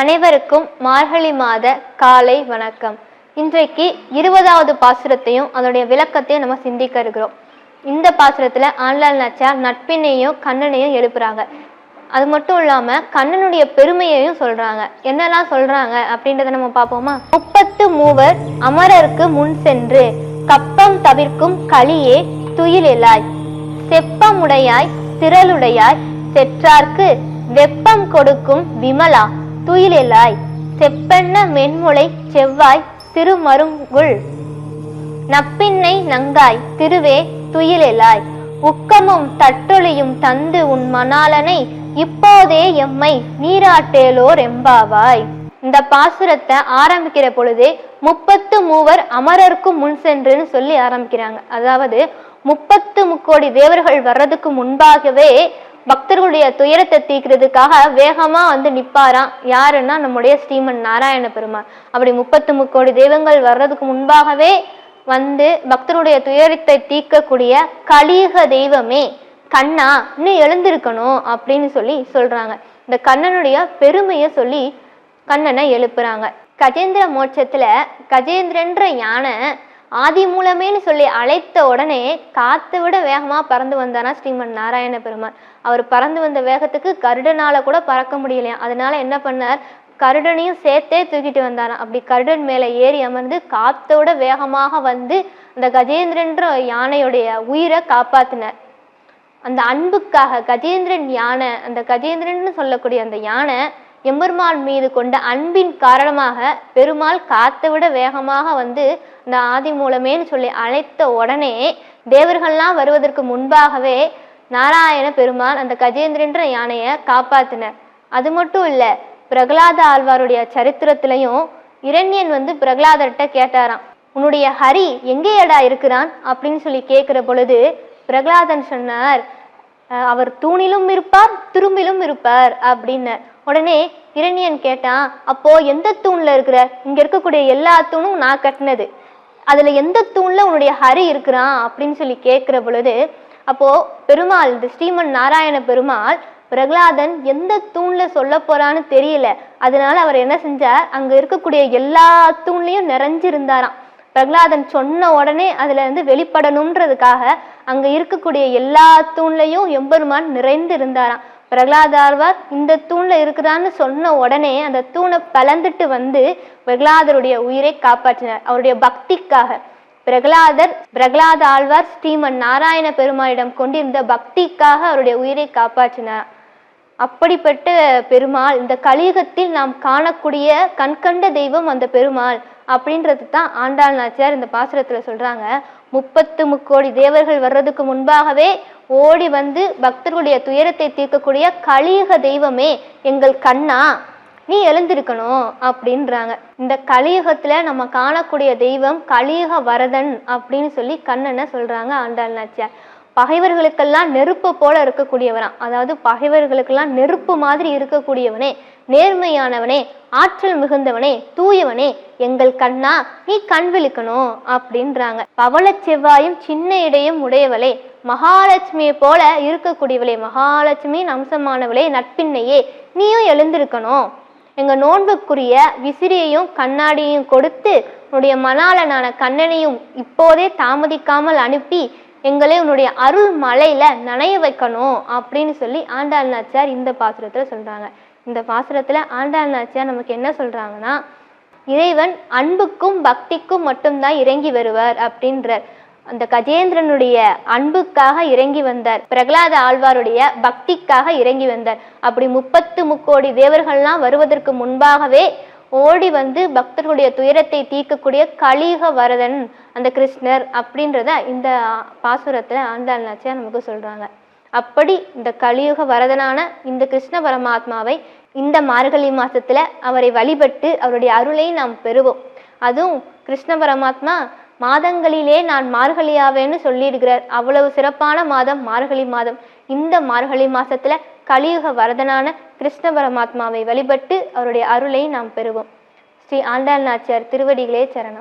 அனைவருக்கும் மார்கழி மாத காலை வணக்கம். இன்றைக்கு இருபதாவது பாசுரத்தையும் அதோடைய விளக்கத்தையும் நம்ம சிந்திக்க இருக்கிறோம். இந்த பாசுரத்துல ஆண்டாள் நாச்சியார் நட்பினையும் கண்ணனையும் எழுப்புறாங்க. அது மட்டும் இல்லாம கண்ணனுடைய பெருமையையும் சொல்றாங்க. என்னெல்லாம் சொல்றாங்க அப்படின்றத நம்ம பார்ப்போமா? முப்பத்து மூவர் அமரருக்கு முன் சென்று கப்பம் தவிர்க்கும் களியே துயிலெலாய் செப்பமுடையாய் திரளுடையாய் செற்றார்க்கு வெப்பம் கொடுக்கும் விமலா. துயிலெலாய் செப்பெண்ண மென்முளை செவ்வாய் திருமருங்குள். நப்பின்னை நங்காய் திருவே துயிலெலாய் உக்கமும் தட்டொழியும் தந்து உன் மணாலனை இப்போதே எம்மை நீராட்டேலோர் எம்பாவாய். இந்த பாசுரத்தை ஆரம்பிக்கிற பொழுதே முப்பத்து மூவர் அமரர்க்கும் முன் சென்றுன்னு சொல்லி ஆரம்பிக்கிறாங்க. அதாவது முப்பத்து முக்கோடி தேவர்கள் வர்றதுக்கு முன்பாகவே பக்தர்களுடைய துயரத்தை தீக்கிறதுக்காக வேகமா வந்து நிப்பாராம். யாருன்னா நம்முடைய ஸ்ரீமன் நாராயண பெருமாள். அப்படி முப்பத்து முக்கோடி தெய்வங்கள் வர்றதுக்கு முன்பாகவே வந்து பக்தருடைய துயரத்தை தீர்க்கக்கூடிய கலியுக தெய்வமே கண்ணா இன்னும் எழுந்திருக்கணும் அப்படின்னு சொல்லி சொல்றாங்க. இந்த கண்ணனுடைய பெருமையை சொல்லி கண்ணனை எழுப்புறாங்க. கஜேந்திர மோட்சத்துல கஜேந்திரன்ற யானை ஆதி மூலமேன்னு சொல்லி அழைத்த உடனே காத்தை விட வேகமாக பறந்து வந்தானா ஸ்ரீமன் நாராயண பெருமான். அவர் பறந்து வந்த வேகத்துக்கு கருடனால கூட பறக்க முடியலையா? அதனால என்ன பண்ணார்? கருடனையும் சேர்த்தே தூக்கிட்டு வந்தாராம். அப்படி கருடன் மேலே ஏறி அமர்ந்து காத்தோட வேகமாக வந்து அந்த கஜேந்திரன்ற யானையுடைய உயிரை காப்பாத்தினார். அந்த அன்புக்காக கஜேந்திரன் யானை அந்த கஜேந்திரன் சொல்லக்கூடிய அந்த யானை எம்பெருமான் மீது கொண்ட அன்பின் காரணமாக பெருமாள் காத்தை விட வேகமாக வந்து இந்த ஆதி மூலமேன்னு சொல்லி அழைத்த உடனே தேவர்கள்லாம் வருவதற்கு முன்பாகவே நாராயண பெருமாள் அந்த கஜேந்திரன்ற யானையை காப்பாத்தினர். அது மட்டும் இல்லை பிரகலாத ஆழ்வாருடைய சரித்திரத்திலையும் இரண்யன் வந்து பிரகலாதர்கிட்ட கேட்டாராம் உன்னுடைய ஹரி எங்கேயடா இருக்கிறான்? அப்படின்னு சொல்லி கேட்குற பொழுது பிரகலாதன் சொன்னார் அவர் தூணிலும் இருப்பார் துரும்பிலும் இருப்பார் அப்படின்னு. உடனே இரணியன் கேட்டான் அப்போ எந்த தூண்ல இருக்கிற? இங்க இருக்கக்கூடிய எல்லா தூணும் நான் கட்டினது. அதுல எந்த தூண்ல உன்னுடைய ஹரி இருக்கிறான்? அப்படின்னு சொல்லி கேட்கிற பொழுது அப்போ பெருமாள் இந்த ஸ்ரீமன் நாராயண பெருமாள் பிரகலாதன் எந்த தூண்ல சொல்ல போறான்னு தெரியல. அதனால அவர் என்ன செஞ்சார்? அங்க இருக்கக்கூடிய எல்லா தூண்லயும் நிறைஞ்சிருந்தாராம். பிரகலாதன் சொன்ன உடனே அதுல இருந்து வெளிப்படணுன்றதுக்காக அங்க இருக்கக்கூடிய எல்லா தூண்லையும் எம்பெருமான் நிறைந்து இருந்தாராம். பிரகலாத ஆழ்வார் இந்த தூண்ல இருக்கிறான்னு சொன்ன உடனே அந்த தூணை பலந்துட்டு வந்து பிரகலாதருடைய உயிரை காப்பாற்றினார். அவருடைய பக்திக்காக. பிரகலாதர் பிரகலாத ஆழ்வார் ஸ்ரீமன் நாராயண பெருமாளிடம் கொண்டிருந்த பக்திக்காக அவருடைய உயிரை காப்பாற்றினார். அப்படிப்பட்ட பெருமாள் இந்த கலியுகத்தில் நாம் காணக்கூடிய கண்கண்ட தெய்வம் அந்த பெருமாள் அப்படின்றது தான் ஆண்டாள் நாச்சியார் இந்த பாசுரத்துல சொல்றாங்க. முப்பத்து முக்கோடி தேவர்கள் வர்றதுக்கு முன்பாகவே ஓடி வந்து பக்தர்களுடைய துயரத்தை தீர்க்கக்கூடிய கலியுக தெய்வமே எங்கள் கண்ணா நீ எழுந்திருக்கணும் அப்படின்றாங்க. இந்த கலியுகத்துல நம்ம காணக்கூடிய தெய்வம் கலியுக வரதன் அப்படின்னு சொல்லி கண்ணனை சொல்றாங்க ஆண்டாள் நாச்சியார். பகைவர்களுக்கெல்லாம் நெருப்பு போல இருக்கக்கூடியவராம் அதாவது பகைவர்களுக்கெல்லாம் நெருப்பு மாதிரி இருக்கக்கூடியவனே நேர்மையானவனே ஆற்றல் மிகுந்தவனே தூயவனே எங்கள் கண்ணா நீ கண் விழிக்கணும் அப்படின்றாங்க. பவள செவ்வாயும் சின்ன இடையும் உடையவளே மகாலட்சுமியை போல இருக்கக்கூடியவளே மகாலட்சுமியின் அம்சமானவளே நட்பின்னையே நீயும் எழுந்திருக்கணும். எங்க நோன்புக்குரிய விசிறியையும் கண்ணாடியையும் கொடுத்து உன்னுடைய மணாளனான கண்ணனையும் இப்போதே தாமதிக்காமல் அனுப்பி எங்களை உன்னுடைய அருள் மலையில நனைய வைக்கணும் அப்படின்னு சொல்லி ஆண்டாள் நாச்சியார் இந்த பாசுரத்துல சொல்றாங்க. இந்த பாசுரத்துல ஆண்டாள் நாச்சியார் நமக்கு என்ன சொல்றாங்கன்னா இறைவன் அன்புக்கும் பக்திக்கும் மட்டும்தான் இறங்கி வருவார் அப்படின்றார். அந்த கஜேந்திரனுடைய அன்புக்காக இறங்கி வந்தார். பிரகலாத ஆழ்வாருடைய பக்திக்காக இறங்கி வந்தார். அப்படி முப்பத்து முக்கோடி தேவர்கள்லாம் வருவதற்கு முன்பாகவே ஓடி வந்து பக்தர்களுடைய துயரத்தை தீர்க்கக்கூடிய கலியுக வரதன் அந்த கிருஷ்ணர் அப்படின்றத இந்த பாசுரத்துல ஆண்டாள் நாச்சியார் நமக்கு சொல்றாங்க. அப்படி இந்த கலியுக வரதனான இந்த கிருஷ்ண பரமாத்மாவை இந்த மார்கழி மாசத்துல அவரை வழிபட்டு அவருடைய அருளை நாம் பெறுவோம். அதுவும் கிருஷ்ண பரமாத்மா மாதங்களிலே நான் மார்கழியாவேன்னு சொல்லிடுகிறார் அவ்வளவு சிறப்பான மாதம் மார்கழி மாதம். இந்த மார்கழி மாசத்துல கலியுக வரதனான கிருஷ்ண பரமாத்மாவை வழிபட்டு அவருடைய அருளை நாம் பெறுவோம். ஸ்ரீ ஆண்டாள் நாச்சியார் திருவடிகளே சரணம்.